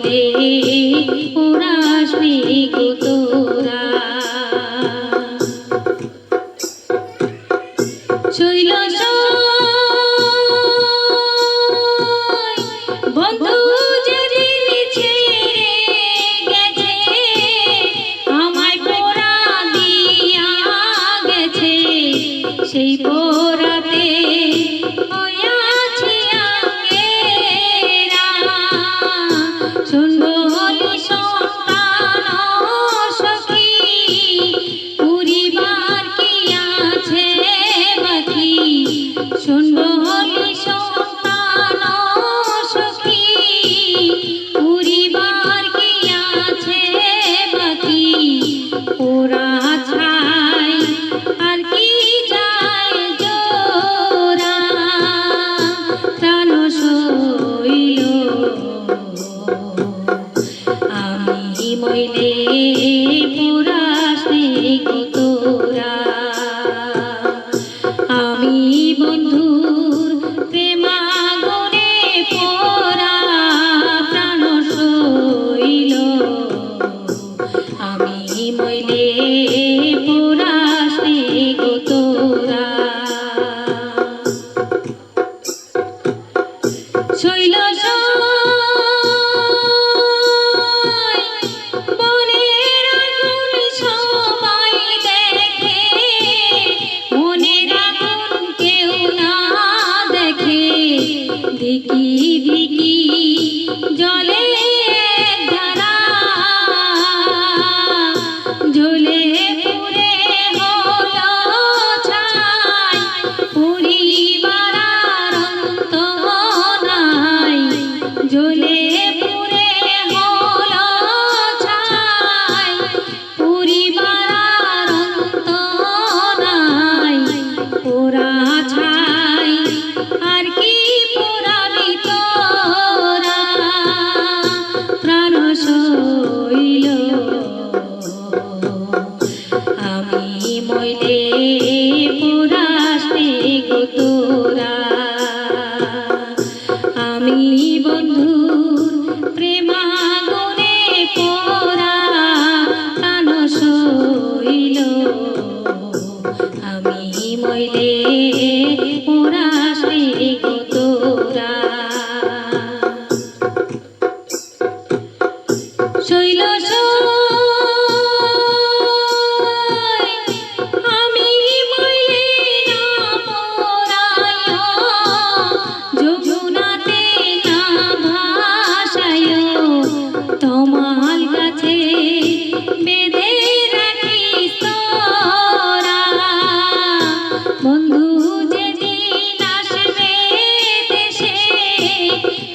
রে ওরা আসবে কত শুনব শৈল হইলে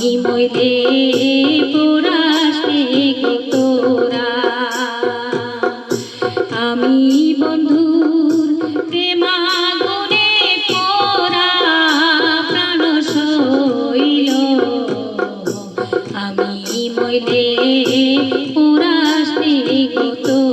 হিমইতে পুরাসে তোরা। আমি বন্ধুর প্রেমা গুণে পোরা প্রাণ শৈল আমি মইলে পুরাসে তোরা।